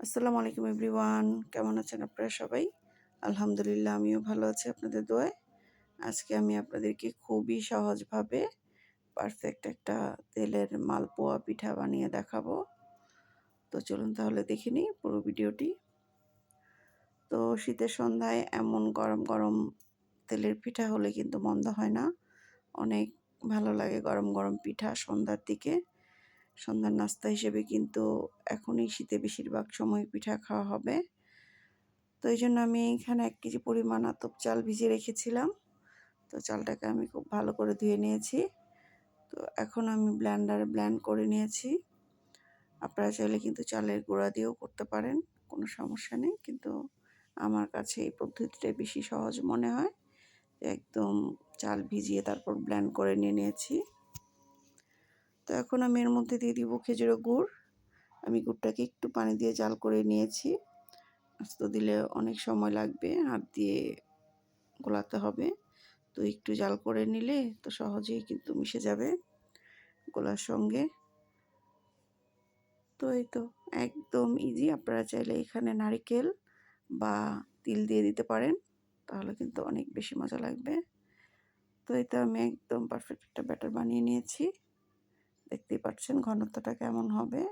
আসসালামু আলাইকুম এভরিওয়ান। কেমন আছেন আপনারা সবাই? আলহামদুলিল্লাহ, আমিও ভালো আছি আপনাদের দোয়ায়। আজকে আমি আপনাদেরকে খুবই সহজভাবে পারফেক্ট একটা তেলের মালপোয়া পিঠা বানিয়ে দেখাবো। তো চলুন তাহলে দেখে নিই পুরো ভিডিওটি। তো শীতের সন্ধ্যায় এমন গরম গরম তেলের পিঠা হলে কিন্তু মন্দ হয় না। অনেক ভালো লাগে গরম গরম পিঠা সন্ধ্যার দিকে। সন্ধ্যার নাস্তা হিসেবে কিন্তু এখনই শীতে বেশিরভাগ সময় পিঠা খাওয়া হবে। তো এই জন্য আমি এখানে এক কেজি পরিমাণ আতপ চাল ভিজিয়ে রেখেছিলাম। তো চালটাকে আমি খুব ভালো করে ধুয়ে নিয়েছি। তো এখন আমি ব্ল্যান্ডারে ব্ল্যান্ড করে নিয়েছি। আপনারা চাইলে কিন্তু চালের গুঁড়া দিয়েও করতে পারেন, কোনো সমস্যা নেই। কিন্তু আমার কাছে এই পদ্ধতিটাই বেশি সহজ মনে হয়। একদম চাল ভিজিয়ে তারপর ব্ল্যান্ড করে নিয়ে নিয়েছি। তো এখন আমি এর মধ্যে দিয়ে দিব খেজুরের গুড়। আমি গুড়টাকে একটু পানি দিয়ে জাল করে নিয়েছি। আস্ত দিলে অনেক সময় লাগবে, হাত দিয়ে গোলাতে হবে। তো একটু জাল করে নিলে তো সহজেই কিন্তু মিশে যাবে গোলার সঙ্গে। তো এই তো একদম ইজি আপনারা চাইলে এখানে নারিকেল বা তিল দিয়ে দিতে পারেন, তাহলে কিন্তু অনেক বেশি মজা লাগবে। তো এই তো আমি একদম পারফেক্ট একটা ব্যাটার বানিয়ে নিয়েছি। দেখতেই পাচ্ছেন ঘনত্বটা কেমন হবে।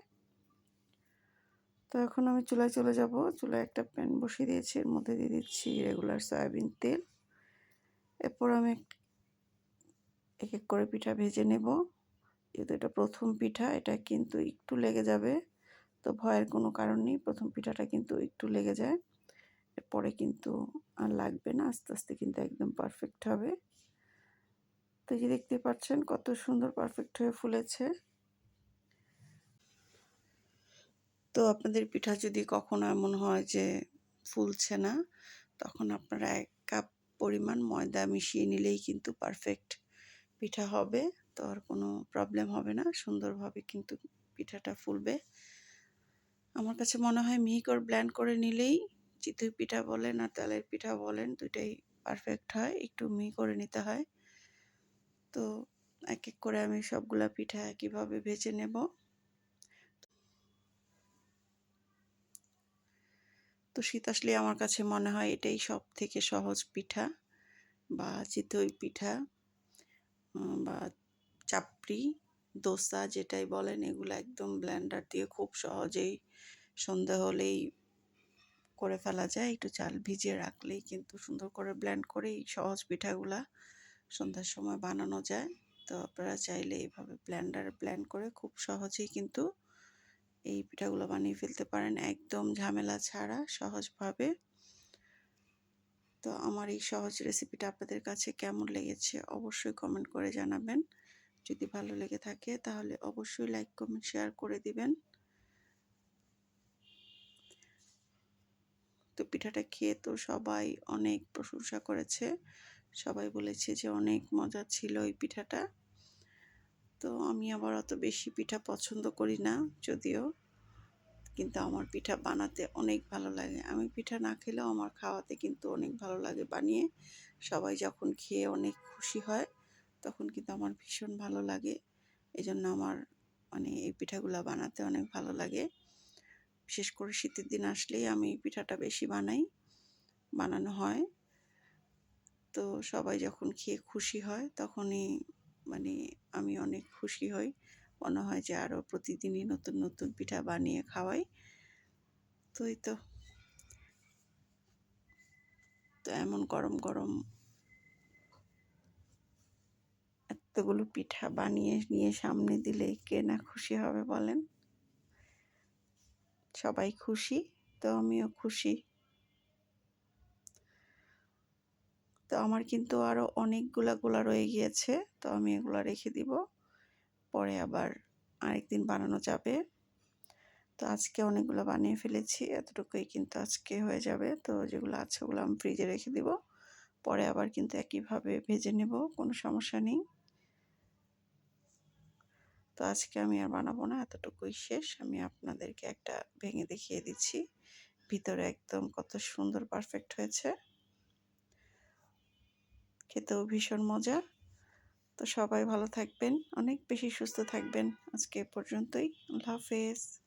তো এখন আমি চুলায় চলে যাব। চুলায় একটা প্যান বসিয়ে দিয়েছি, এর মধ্যে দিয়ে দিচ্ছি রেগুলার সয়াবিন তেল। এরপর আমি এক এক করে পিঠা ভেজে নেব। যেহেতু এটা প্রথম পিঠা, এটা কিন্তু একটু লেগে যাবে। তো ভয়ের কোনো কারণ নেই, প্রথম পিঠাটা কিন্তু একটু লেগে যায়। এরপরে কিন্তু আর লাগবে না, আস্তে আস্তে কিন্তু একদম পারফেক্ট হবে। তো যে দেখতে পাচ্ছেন কত সুন্দর পারফেক্ট হয়ে ফুলেছে। তো আপনাদের পিঠা যদি কখনো এমন হয় যে ফুলছে না, তখন আপনারা এক কাপ পরিমাণ ময়দা মিশিয়ে নিলেই কিন্তু পারফেক্ট পিঠা হবে। তো আর কোনো প্রবলেম হবে না, সুন্দরভাবে কিন্তু পিঠাটা ফুলবে। আমার কাছে মনে হয় মিহিকর ব্ল্যান্ড করে নিলেই চিতই পিঠা বলেন আর তেলের পিঠা বলেন, দুইটাই পারফেক্ট হয়। একটু মিহি করে নিতে হয়। তো এক এক করে আমি সবগুলা পিঠা একইভাবে ভেজে নেব? তো শীত আসলে আমার কাছে মনে হয় এটাই সব থেকে সহজ পিঠা বা চিতই পিঠা বা চাপড়ি, দোসা যেটাই বলেন এগুলো একদম ব্ল্যান্ডার দিয়ে খুব সহজেই সন্ধে হলেই করে ফেলা যায়। একটু চাল ভিজিয়ে রাখলেই কিন্তু সুন্দর করে ব্ল্যান্ড করে এই সহজ পিঠাগুলা সন্ধ্যার সময় বানানো যায়। তো আপনারা চাইলে এইভাবে ব্ল্যান্ডার ব্ল্যান্ড করে খুব সহজেই কিন্তু এই পিঠাগুলো বানিয়ে ফেলতে পারেন। একদম ঝামেলা ছাড়া সহজভাবে। তো আমার এই সহজ রেসিপিটা আপনাদের কাছে কেমন লেগেছে অবশ্যই কমেন্ট করে জানাবেন। যদি ভালো লেগে থাকে তাহলে অবশ্যই লাইক কমেন্ট শেয়ার করে দিবেন। তো পিঠাটা খেয়ে তো সবাই অনেক প্রশংসা করেছে। সবাই বলেছে যে অনেক মজা ছিল এই পিঠাটা। তো আমি আবার অত বেশি পিঠা পছন্দ করি না, যদিও। কিন্তু আমার পিঠা বানাতে অনেক ভালো লাগে। আমি পিঠা না খেলেও আমার খাওয়াতে কিন্তু অনেক ভালো লাগে বানিয়ে। সবাই যখন খেয়ে অনেক খুশি হয়, তখন কিন্তু আমার ভীষণ ভালো লাগে। এই জন্য আমার মানে এই পিঠাগুলো বানাতে অনেক ভালো লাগে। বিশেষ করে শীতের দিন আসলেই আমি পিঠাটা বেশি বানাই। বানানো হয়। তো সবাই যখন খেয়ে খুশি হয়, তখনই মানে আমি অনেক খুশি হই। মনে হয় যে আরও প্রতিদিনই নতুন নতুন পিঠা বানিয়ে খাওয়াই। তো এই তো। তো এমন গরম গরম এতগুলো পিঠা বানিয়ে, নিয়ে সামনে দিলে কে না খুশি হবে বলেন? সবাই খুশি, তো আমিও খুশি। তো আমার কিন্তু আরও অনেকগুলা গোলা রয়ে গিয়েছে। তো আমি এগুলো রেখে দিব। পরে আবার আরেকদিন বানানো যাবে। তো আজকে অনেকগুলো বানিয়ে ফেলেছি। এতটুকুই কিন্তু আজকে হয়ে যাবে। তো যেগুলো আছে ওগুলো আমি ফ্রিজে রেখে দিব। পরে আবার কিন্তু একইভাবে ভেজে নেব। কোনো সমস্যা নেই। তো আজকে আমি আর বানাবো না। এতটুকুই শেষ। আমি আপনাদেরকে একটা ভেঙে দেখিয়ে দিচ্ছি। ভিতরে একদম কত সুন্দর পারফেক্ট হয়েছে। খেতেও ভীষণ মজা। তো সবাই ভালো থাকবেন, অনেক বেশি সুস্থ থাকবেন। আজকে পর্যন্তই। আল্লাহ হাফেজ।